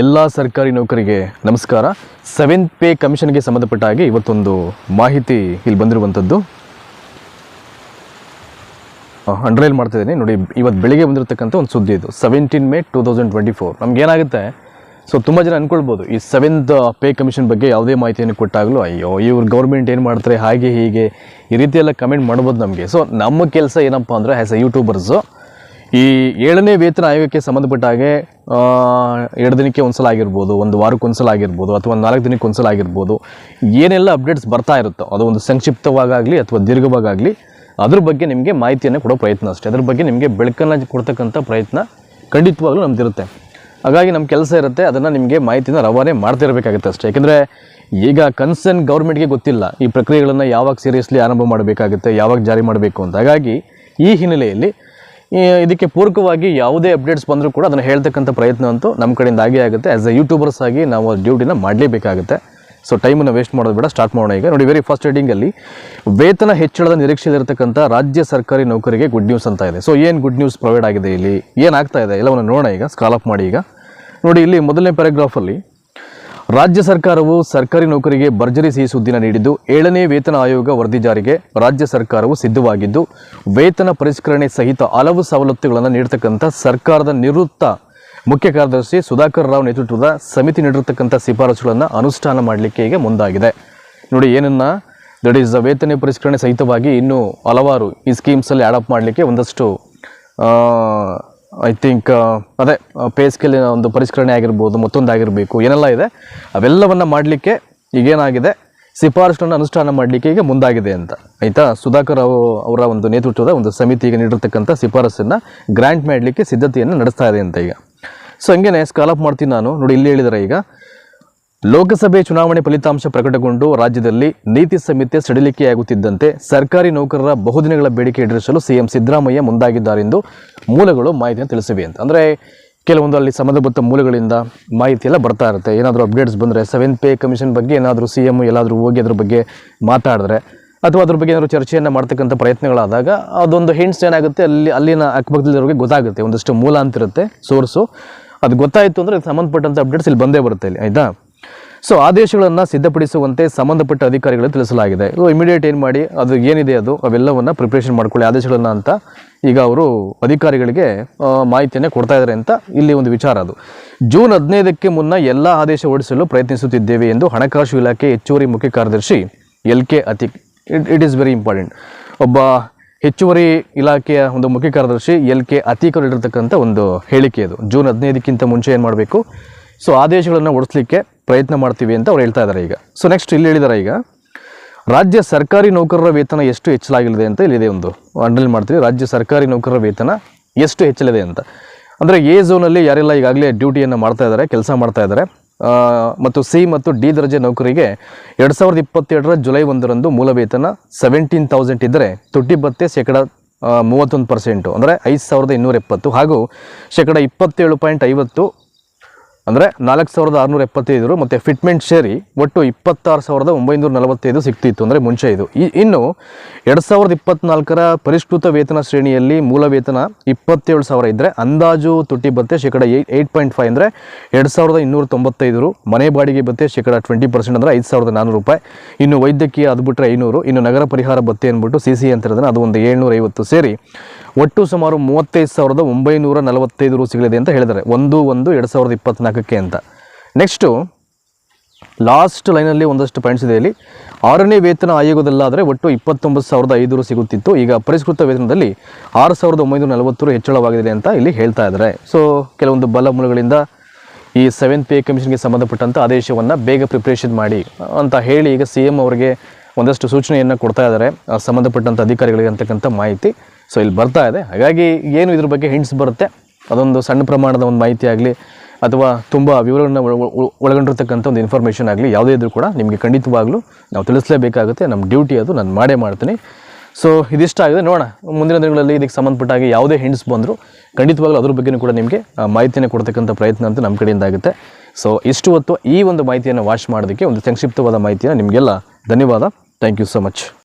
ಎಲ್ಲ ಸರ್ಕಾರಿ ನೌಕರಿಗೆ ನಮಸ್ಕಾರ. ಸೆವೆಂತ್ ಪೇ ಕಮಿಷನ್ಗೆ ಸಂಬಂಧಪಟ್ಟ ಹಾಗೆ ಇವತ್ತೊಂದು ಮಾಹಿತಿ ಇಲ್ಲಿ ಬಂದಿರುವಂಥದ್ದು. ಅಂಡರ್ಲೈನ್ ಮಾಡ್ತಿದ್ದೀನಿ ನೋಡಿ ಇವತ್ತು ಬೆಳಿಗ್ಗೆ ಬಂದಿರತಕ್ಕಂಥ ಒಂದು ಸುದ್ದಿ ಇದು. Seventeen May two thousand twenty four ನಮಗೇನಾಗುತ್ತೆ so, ತುಂಬ ಜನ ಅಂದ್ಕೊಳ್ಬೋದು ಈ ಸೆವೆಂತ್ ಪೇ ಕಮಿಷನ್ ಬಗ್ಗೆ ಯಾವುದೇ ಮಾಹಿತಿಯನ್ನು ಕೊಟ್ಟಾಗಲೂ, ಅಯ್ಯೋ ಇವ್ರು ಗೌರ್ಮೆಂಟ್ ಏನು ಮಾಡ್ತಾರೆ, ಹಾಗೆ ಹೀಗೆ, ಈ ರೀತಿಯೆಲ್ಲ ಕಮೆಂಟ್ ಮಾಡ್ಬೋದು ನಮಗೆ. ಸೊ, ನಮ್ಮ ಕೆಲಸ ಏನಪ್ಪ ಅಂದರೆ ಆ್ಯಸ್ ಎ ಯೂಟ್ಯೂಬರ್ಸು ಈ ಏಳನೇ ವೇತನ ಆಯೋಗಕ್ಕೆ ಸಂಬಂಧಪಟ್ಟ ಹಾಗೆ ಎರಡು ದಿನಕ್ಕೆ ಒಂದ್ಸಲ ಆಗಿರ್ಬೋದು ಒಂದು ವಾರಕ್ಕೆ ಒಂದ್ಸಲ ಆಗಿರ್ಬೋದು ಅಥವಾ ನಾಲ್ಕು ದಿನಕ್ಕೆ ಒಂದ್ಸಲ ಆಗಿರ್ಬೋದು ಏನೆಲ್ಲ ಅಪ್ಡೇಟ್ಸ್ ಬರ್ತಾ ಇರುತ್ತೋ, ಅದು ಒಂದು ಸಂಕ್ಷಿಪ್ತವಾಗಲಿ ಅಥವಾ ದೀರ್ಘವಾಗಲಿ ಅದ್ರ ಬಗ್ಗೆ ನಿಮಗೆ ಮಾಹಿತಿಯನ್ನು ಕೊಡೋ ಪ್ರಯತ್ನ ಅಷ್ಟೇ. ಅದ್ರ ಬಗ್ಗೆ ನಿಮಗೆ ಬೆಳಕನ್ನು ಕೊಡ್ತಕ್ಕಂಥ ಪ್ರಯತ್ನ ಖಂಡಿತವಾಗ್ಲೂ ನಮ್ದಿರುತ್ತೆ. ಹಾಗಾಗಿ ನಮ್ಮ ಕೆಲಸ ಇರುತ್ತೆ, ಅದನ್ನು ನಿಮಗೆ ಮಾಹಿತಿನ ರವಾನೆ ಮಾಡ್ತಾ ಇರಬೇಕಾಗುತ್ತೆ ಅಷ್ಟೇ. ಯಾಕೆಂದರೆ ಈಗ ಕನ್ಸರ್ನ್ ಗೌರ್ಮೆಂಟ್ಗೆ ಗೊತ್ತಿಲ್ಲ, ಈ ಪ್ರಕ್ರಿಯೆಗಳನ್ನು ಯಾವಾಗ ಸೀರಿಯಸ್ಲಿ ಆರಂಭ ಮಾಡಬೇಕಾಗುತ್ತೆ, ಯಾವಾಗ ಜಾರಿ ಮಾಡಬೇಕು ಅಂತ. ಹಾಗಾಗಿ ಈ ಹಿನ್ನೆಲೆಯಲ್ಲಿ ಇದಕ್ಕೆ ಪೂರಕವಾಗಿ ಯಾವುದೇ ಅಪ್ಡೇಟ್ಸ್ ಬಂದರೂ ಕೂಡ ಅದನ್ನು ಹೇಳ್ತಕ್ಕಂಥ ಪ್ರಯತ್ನ ಅಂತೂ ನಮ್ಮ ಕಡೆಯಿಂದ ಆಗೇ ಆಗುತ್ತೆ. ಆ್ಯಸ್ ಎ ಯೂಟ್ಯೂಬರ್ಸ್ ಆಗಿ ನಾವು ಡ್ಯೂಟಿನ ಮಾಡಲೇಬೇಕಾಗುತ್ತೆ. ಸೊ ಟೈಮನ್ನು ವೇಸ್ಟ್ ಮಾಡೋದು ಬೇಡ ಸ್ಟಾರ್ಟ್ ಮಾಡೋಣ ಈಗ. ನೋಡಿ ವೆರಿ ಫಸ್ಟ್ ಹೆಡಿಂಗಲ್ಲಿ ವೇತನ ಹೆಚ್ಚಳದ ನಿರೀಕ್ಷೆಯಲ್ಲಿರತಕ್ಕಂಥ ರಾಜ್ಯ ಸರ್ಕಾರಿ ನೌಕರಿಗೆ ಗುಡ್ ನ್ಯೂಸ್ ಅಂತ ಇದೆ. ಸೊ ಏನು ಗುಡ್ ನ್ಯೂಸ್ ಪ್ರೊವೈಡ್ ಆಗಿದೆ ಇಲ್ಲಿ? ಏನಾಗ್ತಾ ಇದೆ? ಎಲ್ಲವನ್ನು ನೋಡೋಣ ಈಗ ಸ್ಕಾಲ್ ಅಪ್ ಮಾಡಿ ಈಗ. ನೋಡಿ, ಇಲ್ಲಿ ಮೊದಲನೇ ಪ್ಯಾರಾಗ್ರಾಫಲ್ಲಿ ರಾಜ್ಯ ಸರ್ಕಾರವು ಸರ್ಕಾರಿ ನೌಕರಿಗೆ ಭರ್ಜರಿ ಸಿಹಿ ಸುದ್ದಿನ ನೀಡಿದ್ದು, ಏಳನೇ ವೇತನ ಆಯೋಗ ವರದಿ ಜಾರಿಗೆ ರಾಜ್ಯ ಸರ್ಕಾರವು ಸಿದ್ಧವಾಗಿದ್ದು, ವೇತನ ಪರಿಷ್ಕರಣೆ ಸಹಿತ ಹಲವು ಸವಲತ್ತುಗಳನ್ನು ನೀಡತಕ್ಕಂಥ ಸರ್ಕಾರದ ನಿವೃತ್ತ ಮುಖ್ಯ ಕಾರ್ಯದರ್ಶಿ ಸುಧಾಕರ್ ರಾವ್ ನೇತೃತ್ವದ ಸಮಿತಿ ನೀಡಿರತಕ್ಕಂಥ ಶಿಫಾರಸುಗಳನ್ನು ಅನುಷ್ಠಾನ ಮಾಡಲಿಕ್ಕೆ ಈಗ ಮುಂದಾಗಿದೆ. ನೋಡಿ, ಏನನ್ನ? ದಟ್ ಈಸ್ ವೇತನ ಪರಿಷ್ಕರಣೆ ಸಹಿತವಾಗಿ ಇನ್ನೂ ಹಲವಾರು ಈ ಸ್ಕೀಮ್ಸಲ್ಲಿ ಆ್ಯಡಪ್ ಮಾಡಲಿಕ್ಕೆ ಒಂದಷ್ಟು ಐ ಥಿಂಕ್ ಅದೇ ಪೇ ಒಂದು ಪರಿಷ್ಕರಣೆ ಆಗಿರ್ಬೋದು ಮತ್ತೊಂದು ಆಗಿರಬೇಕು ಏನೆಲ್ಲ ಇದೆ, ಅವೆಲ್ಲವನ್ನು ಮಾಡಲಿಕ್ಕೆ ಈಗೇನಾಗಿದೆ ಶಿಫಾರಸುಗಳನ್ನು ಅನುಷ್ಠಾನ ಮಾಡಲಿಕ್ಕೆ ಈಗ ಮುಂದಾಗಿದೆ ಅಂತ. ಆಯಿತಾ? ಸುಧಾಕರ್ ಅವ, ಅವರ ಒಂದು ನೇತೃತ್ವದ ಒಂದು ಸಮಿತಿಗೆ ನೀಡಿರ್ತಕ್ಕಂಥ ಶಿಫಾರಸನ್ನು ಗ್ರ್ಯಾಂಟ್ ಮಾಡಲಿಕ್ಕೆ ಸಿದ್ಧತೆಯನ್ನು ನಡೆಸ್ತಾ ಇದೆ ಅಂತ ಈಗ. ಸೊ ಹಂಗೇನೆ ಸ್ಕಾಲಪ್ ಮಾಡ್ತೀನಿ ನಾನು. ನೋಡಿ, ಇಲ್ಲಿ ಹೇಳಿದ್ದಾರೆ ಈಗ ಲೋಕಸಭೆ ಚುನಾವಣೆ ಫಲಿತಾಂಶ ಪ್ರಕಟಗೊಂಡು ರಾಜ್ಯದಲ್ಲಿ ನೀತಿ ಸಂಹಿತೆ ಸಡಿಲಿಕೆಯಾಗುತ್ತಿದ್ದಂತೆ ಸರ್ಕಾರಿ ನೌಕರರ ಬಹುದಿನಗಳ ಬೇಡಿಕೆ ಈಡೇರಿಸಲು ಸಿಎಂ ಸಿದ್ದರಾಮಯ್ಯ ಮುಂದಾಗಿದ್ದಾರೆಂದು ಮೂಲಗಳು ಮಾಹಿತಿಯನ್ನು ತಿಳಿಸಿವೆ ಅಂತ. ಅಂದರೆ ಕೆಲವೊಂದು ಅಲ್ಲಿ ಸಂಬಂಧಪಟ್ಟ ಮೂಲಗಳಿಂದ ಮಾಹಿತಿ ಎಲ್ಲ ಬರ್ತಾ ಇರುತ್ತೆ. ಏನಾದರೂ ಅಪ್ಡೇಟ್ಸ್ ಬಂದರೆ ಸೆವೆನ್ ಪೇ ಕಮಿಷನ್ ಬಗ್ಗೆ ಏನಾದರೂ ಸಿ ಎಂ ಎಲ್ಲಾದರೂ ಹೋಗಿ ಅದ್ರ ಬಗ್ಗೆ ಮಾತಾಡಿದ್ರೆ ಅಥವಾ ಅದ್ರ ಬಗ್ಗೆ ಏನಾದರೂ ಚರ್ಚೆಯನ್ನು ಮಾಡ್ತಕ್ಕಂಥ ಪ್ರಯತ್ನಗಳಾದಾಗ ಅದೊಂದು ಹಿಂಟ್ಸ್ ಏನಾಗುತ್ತೆ? ಅಲ್ಲಿ, ಅಲ್ಲಿನ ಅಕ್ಕಪಕ್ಕದಲ್ಲಿರೋರಿಗೆ ಗೊತ್ತಾಗುತ್ತೆ. ಒಂದಷ್ಟು ಮೂಲ ಅಂತಿರುತ್ತೆ ಸೋರ್ಸು ಅದು ಗೊತ್ತಾಯಿತು ಅಂದರೆ ಸಂಬಂಧಪಟ್ಟಂಥ ಅಪ್ಡೇಟ್ಸ್ ಇಲ್ಲಿ ಬಂದೇ ಬರುತ್ತೆ ಇಲ್ಲಿ, ಆಯಿತಾ? ಸೊ ಆದೇಶಗಳನ್ನು ಸಿದ್ಧಪಡಿಸುವಂತೆ ಸಂಬಂಧಪಟ್ಟ ಅಧಿಕಾರಿಗಳಿಗೆ ತಿಳಿಸಲಾಗಿದೆ. ಸೊ ಇಮಿಡಿಯೇಟ್ ಏನು ಮಾಡಿ, ಅದು ಏನಿದೆ ಅದು, ಅವೆಲ್ಲವನ್ನು ಪ್ರಿಪ್ರೇಷನ್ ಮಾಡ್ಕೊಳ್ಳಿ, ಆದೇಶಗಳನ್ನು ಅಂತ ಈಗ ಅವರು ಅಧಿಕಾರಿಗಳಿಗೆ ಮಾಹಿತಿಯನ್ನು ಕೊಡ್ತಾ ಇದ್ದಾರೆ ಅಂತ ಇಲ್ಲಿ ಒಂದು ವಿಚಾರ ಅದು. ಜೂನ್ ಹದಿನೈದಕ್ಕೆ ಮುನ್ನ ಎಲ್ಲ ಆದೇಶ ಹೊರಡಿಸಲು ಪ್ರಯತ್ನಿಸುತ್ತಿದ್ದೇವೆ ಎಂದು ಹಣಕಾಸು ಇಲಾಖೆ ಹೆಚ್ಚುವರಿ ಮುಖ್ಯ ಕಾರ್ಯದರ್ಶಿ L K Atiq, it it is very important ಒಬ್ಬ ಹೆಚ್ಚುವರಿ ಇಲಾಖೆಯ ಒಂದು ಮುಖ್ಯ ಕಾರ್ಯದರ್ಶಿ ಎಲ್ ಕೆ ಅತೀಕರು ಒಂದು ಹೇಳಿಕೆ ಅದು. ಜೂನ್ ಹದಿನೈದಕ್ಕಿಂತ ಮುಂಚೆ ಏನು ಮಾಡಬೇಕು? ಸೊ ಆದೇಶಗಳನ್ನು ಓಡಿಸ್ಲಿಕ್ಕೆ ಪ್ರಯತ್ನ ಮಾಡ್ತೀವಿ ಅಂತ ಅವ್ರು ಹೇಳ್ತಾ ಇದ್ದಾರೆ ಈಗ. ಸೊ ನೆಕ್ಸ್ಟ್ ಇಲ್ಲಿ ಹೇಳಿದ್ದಾರೆ ಈಗ, ರಾಜ್ಯ ಸರ್ಕಾರಿ ನೌಕರರ ವೇತನ ಎಷ್ಟು ಹೆಚ್ಚಲಾಗಿದೆ ಅಂತ ಇಲ್ಲಿದೆ ಒಂದು ಅಂಡರ್ಲೈನ್ ಮಾಡ್ತೀವಿ. ರಾಜ್ಯ ಸರ್ಕಾರಿ ನೌಕರರ ವೇತನ ಎಷ್ಟು ಹೆಚ್ಚಲಿದೆ ಅಂತ. ಅಂದರೆ ಎ ಝೋನಲ್ಲಿ ಯಾರೆಲ್ಲ ಈಗಾಗಲೇ ಡ್ಯೂಟಿಯನ್ನು ಮಾಡ್ತಾ ಇದ್ದಾರೆ ಕೆಲಸ ಮಾಡ್ತಾ ಇದ್ದಾರೆ ಮತ್ತು ಸಿ ಮತ್ತು ಡಿ ದರ್ಜೆ ನೌಕರಿಗೆ ಎರಡು ಸಾವಿರದ ಇಪ್ಪತ್ತೆರಡರ ಜುಲೈ ಒಂದರಂದು ಮೂಲ ವೇತನ ಸೆವೆಂಟೀನ್ ತೌಸಂಡ್ ಇದ್ದರೆ ತುಟ್ಟಿ ಭತ್ತೆ ಶೇಕಡ ಮೂವತ್ತೊಂದು ಪರ್ಸೆಂಟು ಅಂದರೆ ಐದು ಸಾವಿರದ ಇನ್ನೂರ ಎಪ್ಪತ್ತು ಹಾಗೂ ಶೇಕಡ ಇಪ್ಪತ್ತೇಳು ಪಾಯಿಂಟ್ ಐವತ್ತು ಅಂದರೆ ನಾಲ್ಕು ಸಾವಿರದ ಆರುನೂರ ಎಪ್ಪತ್ತೈದು ಮತ್ತು ಫಿಟ್ಮೆಂಟ್ ಸೇರಿ ಒಟ್ಟು ಇಪ್ಪತ್ತಾರು ಸಾವಿರದ ಒಂಬೈನೂರ ನಲವತ್ತೈದು ಸಿಗ್ತಿತ್ತು ಅಂದರೆ ಮುಂಚೆ ಇದು. ಈ ಇನ್ನು ಎರಡು ಸಾವಿರದ ಇಪ್ಪತ್ನಾಲ್ಕರ ಪರಿಷ್ಕೃತ ವೇತನ ಶ್ರೇಣಿಯಲ್ಲಿ ಮೂಲ ವೇತನ ಇಪ್ಪತ್ತೇಳು ಸಾವಿರ ಇದ್ದರೆ ಅಂದಾಜು ತುಟ್ಟಿ ಬತ್ತೆ ಶೇಕಡ ಏಟ್ ಏಯ್ಟ್ ಪಾಯಿಂಟ್ ಫೈವ್ ಅಂದರೆ ಎರಡು ಸಾವಿರದ ಇನ್ನೂರ ತೊಂಬತ್ತೈದು ಮನೆ ಬಾಡಿಗೆ ಬತ್ತೆ ಶೇಕಡ ಟ್ವೆಂಟಿ ಪರ್ಸೆಂಟ್ ಅಂದರೆ ಐದು ಸಾವಿರದ ನಾನ್ನೂರು ರೂಪಾಯಿ. ಇನ್ನು ವೈದ್ಯಕೀಯ ಅದು ಬಿಟ್ಟರೆ ಐನೂರು. ಇನ್ನು ನಗರ ಪರಿಹಾರ ಬತ್ತೆ ಅಂದ್ಬಿಟ್ಟು ಸಿ ಸಿ ಅಂತ ಹೇಳಿದ್ರೆ ಅದು ಒಂದು ಏಳ್ನೂರ ಐವತ್ತು ಸೇರಿ ಒಟ್ಟು ಸುಮಾರು ಮೂವತ್ತೈದು ಸಾವಿರದ ಒಂಬೈನೂರ ನಲವತ್ತೈದು ರು ಸಿಗಲಿದೆ ಅಂತ ಹೇಳಿದ್ದಾರೆ. ಒಂದು ಒಂದು ಎರಡು ಸಾವಿರದ ಅಂತ. ನೆಕ್ಸ್ಟು ಲಾಸ್ಟ್ ಲೈನಲ್ಲಿ ಒಂದಷ್ಟು ಪಾಯಿಂಟ್ಸ್ ಇದೆ ಇಲ್ಲಿ. ಆರನೇ ವೇತನ ಆಯೋಗದಲ್ಲಾದರೆ ಒಟ್ಟು ಇಪ್ಪತ್ತೊಂಬತ್ತು ಸಾವಿರದ ಐನೂರು ಸಿಗುತ್ತಿತ್ತು. ಈಗ ಪರಿಷ್ಕೃತ ವೇತನದಲ್ಲಿ ಆರು ಸಾವಿರದ ಒಂಬೈನೂರ ನಲವತ್ತು ರು ಹೆಚ್ಚಳವಾಗಿದೆ ಅಂತ ಇಲ್ಲಿ ಹೇಳ್ತಾ ಇದ್ದಾರೆ. ಸೊ ಕೆಲವೊಂದು ಬಲ ಮೂಲಗಳಿಂದ ಈ ಸೆವೆಂತ್ ಪೇ ಕಮಿಷನ್ಗೆ ಸಂಬಂಧಪಟ್ಟಂಥ ಆದೇಶವನ್ನು ಬೇಗ ಪ್ರಿಪ್ರೇಷನ್ ಮಾಡಿ ಅಂತ ಹೇಳಿ ಈಗ ಸಿ ಎಂ ಅವರಿಗೆ ಒಂದಷ್ಟು ಸೂಚನೆಯನ್ನು ಕೊಡ್ತಾ ಇದ್ದಾರೆ. ಸಂಬಂಧಪಟ್ಟಂಥ ಅಧಿಕಾರಿಗಳಿಗೆ ಅಂತಕ್ಕಂಥ ಮಾಹಿತಿ. ಸೊ ಇಲ್ಲಿ ಬರ್ತಾ ಇದೆ. ಹಾಗಾಗಿ ಏನು ಇದ್ರ ಬಗ್ಗೆ ಹಿಂಟ್ಸ್ ಬರುತ್ತೆ? ಅದೊಂದು ಸಣ್ಣ ಪ್ರಮಾಣದ ಒಂದು ಮಾಹಿತಿ ಆಗಲಿ ಅಥವಾ ತುಂಬ ವಿವರಗಳನ್ನ ಒಳ- ಒಳ- ಒಳಗೊಂಡಿರ್ತಕ್ಕಂಥ ಒಂದು ಇನ್ಫಾರ್ಮೇಷನ್ ಆಗಲಿ, ಯಾವುದೇ ಇದ್ರೂ ಕೂಡ ನಿಮಗೆ ಖಂಡಿತವಾಗ್ಲೂ ನಾವು ತಿಳಿಸಲೇಬೇಕಾಗುತ್ತೆ. ನಮ್ಮ ಡ್ಯೂಟಿ ಅದು, ನಾನು ಮಾಡೇ ಮಾಡ್ತೀನಿ. ಸೊ ಇದಿಷ್ಟ ಆಗಿದೆ. ನೋಡೋಣ, ಮುಂದಿನ ದಿನಗಳಲ್ಲಿ ಇದಕ್ಕೆ ಸಂಬಂಧಪಟ್ಟ ಹಾಗೆ ಯಾವುದೇ ಹಿಂಟ್ಸ್ ಬಂದರೂ ಖಂಡಿತವಾಗ್ಲೂ ಅದ್ರ ಬಗ್ಗೆನೂ ಕೂಡ ನಿಮಗೆ ಮಾಹಿತಿಯನ್ನು ಕೊಡ್ತಕ್ಕಂಥ ಪ್ರಯತ್ನ ಅಂತ ನಮ್ಮ ಕಡೆಯಿಂದ ಆಗುತ್ತೆ. ಸೊ ಇಷ್ಟು ಹೊತ್ತು ಈ ಒಂದು ಮಾಹಿತಿಯನ್ನು ವಾಚ್ ಮಾಡೋದಕ್ಕೆ ಒಂದು ಸಂಕ್ಷಿಪ್ತವಾದ ಮಾಹಿತಿಯನ್ನು ನಿಮಗೆಲ್ಲ ಧನ್ಯವಾದ. Thank you so much